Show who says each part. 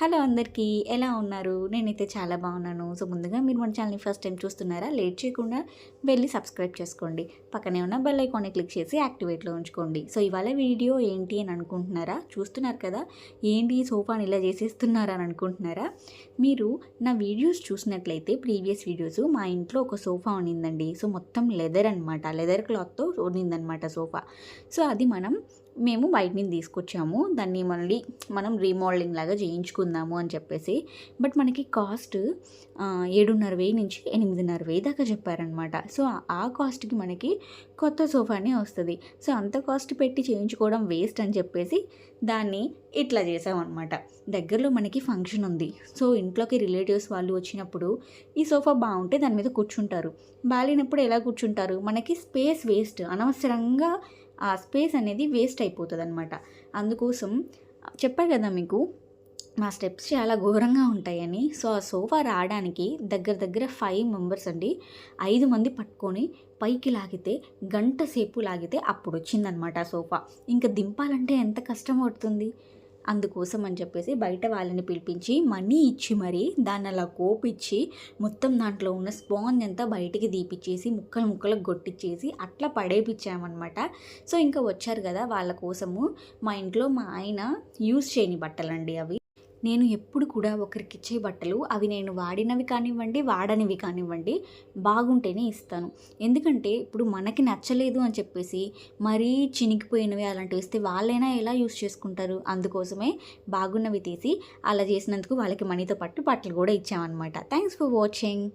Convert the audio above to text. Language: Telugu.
Speaker 1: హలో అందరికీ ఎలా ఉన్నారు? నేనైతే చాలా బాగున్నాను. సో ముందుగా మీరు మన ఛానల్ని ఫస్ట్ టైం చూస్తున్నారా లేట్ చేయకుండా వెళ్ళి సబ్స్క్రైబ్ చేసుకోండి. పక్కనే ఉన్న బెల్ ఐకాన్ని క్లిక్ చేసి యాక్టివేట్లో ఉంచుకోండి. సో ఇవాళ వీడియో ఏంటి అని అనుకుంటున్నారా? చూస్తున్నారు కదా? ఏంటి సోఫాని ఇలా చేసేస్తున్నారా అని అనుకుంటున్నారా? మీరు నా వీడియోస్ చూసినట్లయితే ప్రీవియస్ వీడియోస్ మా ఇంట్లో ఒక సోఫా ఉన్నిందండి. సో మొత్తం లెదర్ అనమాట లెదర్ క్లాత్తో ఉన్నిందనమాట సోఫా. సో అది మనం మేము బయట నుంచి తీసుకొచ్చాము. దాన్ని మళ్ళీ మనం రీమోడలింగ్ లాగా చేయించుకుందాము అని చెప్పేసి. బట్ మనకి కాస్ట్ ఏడున్నర వెయ్యి నుంచి ఎనిమిదిన్నర వెయ్యి దాకా చెప్పారనమాట సో ఆ కాస్ట్కి మనకి కొత్త సోఫానే వస్తుంది. సో అంత కాస్ట్ పెట్టి చేయించుకోవడం వేస్ట్ అని చెప్పేసి దాన్ని ఇట్లా చేసామన్నమాట. దగ్గరలో మనకి ఫంక్షన్ ఉంది. సో ఇంట్లోకి రిలేటివ్స్ వాళ్ళు వచ్చినప్పుడు ఈ సోఫా బాగుంటే దాని మీద కూర్చుంటారు. బాగాలేనప్పుడు ఎలా కూర్చుంటారు? మనకి స్పేస్ వేస్ట్ అనవసరంగా ఆ స్పేస్ అనేది వేస్ట్ అయిపోతుంది అనమాట అందుకోసం చెప్పారు కదా మీకు మా స్టెప్స్ చాలా ఘోరంగా ఉంటాయని. సో ఆ సోఫా రావడానికి దగ్గర దగ్గర ఫైవ్ మెంబర్స్ అండి ఐదు మంది పట్టుకొని పైకి లాగితే గంట సేపు లాగితే అప్పుడు వచ్చిందనమాట ఆ సోఫా. ఇంకా దింపాలంటే ఎంత కష్టం అవుతుంది అందుకోసం అని చెప్పేసి బయట వాళ్ళని పిలిపించి మనీ ఇచ్చి మరి దాన్ని అలా కోపిచ్చి మొత్తం దాంట్లో ఉన్న స్పాంజ్ అంతా బయటికి తీపిచ్చేసి ముక్కలు ముక్కలు గొట్టిచ్చేసి అట్లా పడేపించామన్నమాట సో ఇంకా వచ్చారు కదా వాళ్ళ కోసము. మా ఇంట్లో మా ఆయన యూస్ చేయని బట్టలండి అవి. నేను ఎప్పుడు కూడా ఒకరికి ఇచ్చే బట్టలు అవి నేను వాడినవి కానివ్వండి వాడనివి కానివ్వండి బాగుంటేనే ఇస్తాను. ఎందుకంటే ఇప్పుడు మనకి నచ్చలేదు అని చెప్పేసి మరీ చినిగిపోయినవి అలాంటివి ఇస్తే వాళ్ళైనా ఎలా యూస్ చేసుకుంటారు? అందుకోసమే బాగున్నవి తీసి అలా చేసినందుకు వాళ్ళకి మనీతో పాటు బట్టలు కూడా ఇచ్చామన్నమాట. Thanks for watching